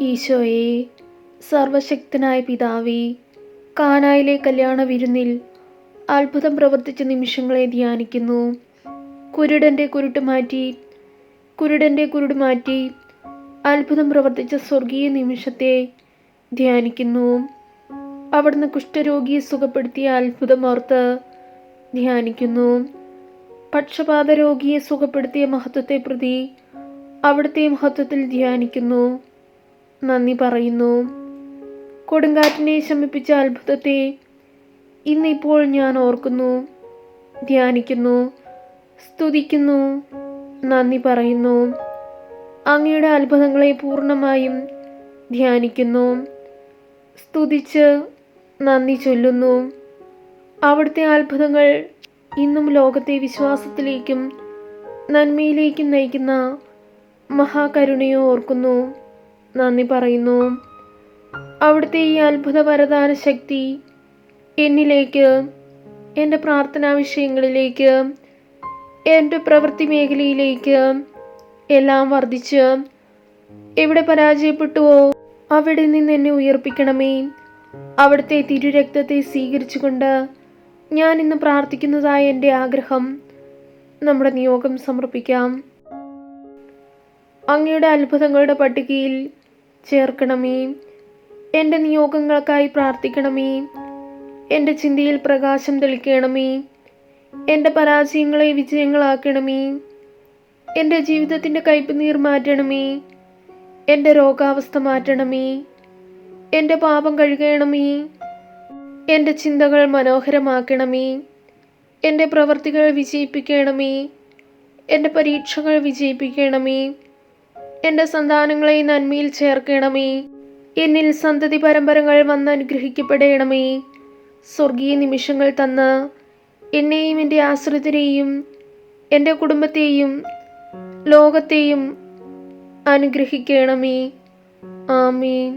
ഈശോയെ സർവശക്തനായ പിതാവി കാനായിലെ കല്യാണ വിരുന്നിൽ അത്ഭുതം പ്രവർത്തിച്ച നിമിഷങ്ങളെ ധ്യാനിക്കുന്നു. കുരുടന്റെ കുരുട്ട് മാറ്റി കുരുടന്റെ കുരുട് മാറ്റി അത്ഭുതം പ്രവർത്തിച്ച സ്വർഗീയ നിമിഷത്തെ ധ്യാനിക്കുന്നു. അവിടുന്ന് കുഷ്ഠരോഗിയെ സുഖപ്പെടുത്തിയ അത്ഭുതം ഓർത്ത് ധ്യാനിക്കുന്നു. പക്ഷപാത രോഗിയെ സുഖപ്പെടുത്തിയ മഹത്വത്തെ പ്രതി അവിടുത്തെ മഹത്വത്തിൽ ധ്യാനിക്കുന്നു. നന്ദി പറയുന്നു. കൊടുങ്കാറ്റിനെ ശമിപ്പിച്ച അത്ഭുതത്തെ ഇന്നിപ്പോൾ ഞാൻ ഓർക്കുന്നു ധ്യാനിക്കുന്നു സ്തുതിക്കുന്നു നന്ദി പറയുന്നു. അങ്ങയുടെ അത്ഭുതങ്ങളെ പൂർണമായും ധ്യാനിക്കുന്നു സ്തുതിച്ച് നന്ദി ചൊല്ലുന്നു. അവിടുത്തെ അത്ഭുതങ്ങൾ ഇന്നും ലോകത്തെ വിശ്വാസത്തിലേക്കും നന്മയിലേക്കും നയിക്കുന്ന മഹാകരുണയെ ഓർക്കുന്നു. നന്ദി പറയുന്നു. അവിടുത്തെ ഈ അത്ഭുത വരദാന ശക്തി എന്നിലേക്ക് എന്റെ പ്രാർത്ഥനാ വിഷയങ്ങളിലേക്ക് എന്റെ പ്രവൃത്തി മേഖലയിലേക്ക് എല്ലാം വർദ്ധിച്ച് എവിടെ പരാജയപ്പെട്ടുവോ അവിടെ നിന്ന് എന്നെ ഉയർപ്പിക്കണമേ. അവിടുത്തെ തിരുരക്തത്തെ സ്വീകരിച്ചുകൊണ്ട് ഞാൻ ഇന്ന് പ്രാർത്ഥിക്കുന്നതായ എന്റെ ആഗ്രഹം നമ്മുടെ നിയോഗം സമർപ്പിക്കാം. അങ്ങയുടെ അത്ഭുതങ്ങളുടെ പട്ടികയിൽ ചേർക്കണമേ. എന്റെ നിയോഗങ്ങൾക്കായി പ്രാർത്ഥിക്കണമേ. എന്റെ ചിന്തയിൽ പ്രകാശം തെളിക്കണമേ. എന്റെ പരാജയങ്ങളെ വിജയങ്ങളാക്കണമേ. എന്റെ ജീവിതത്തിന്റെ കയ്പ് നീർ മാറ്റണമേ. എന്റെ രോഗാവസ്ഥ മാറ്റണമേ. എന്റെ പാപം കഴുകണമേ. എന്റെ ചിന്തകൾ മനോഹരമാക്കണമേ. എന്റെ പ്രവർത്തികൾ വിജയിപ്പിക്കണമേ. എന്റെ പരീക്ഷകൾ വിജയിപ്പിക്കണമേ. എന്റെ സന്താനങ്ങളെ നന്മയിൽ ചേർക്കണമേ. എന്നിൽ സന്തതി പരമ്പരകൾ വന്ന് അനുഗ്രഹിക്കപ്പെടണമേ. സ്വർഗീയ നിമിഷങ്ങൾ തന്ന് എന്നെയും എന്റെ ആശ്രിതരെയും എന്റെ കുടുംബത്തെയും ലോകത്തെയും അനുഗ്രഹിക്കണമേ. ആമീൻ.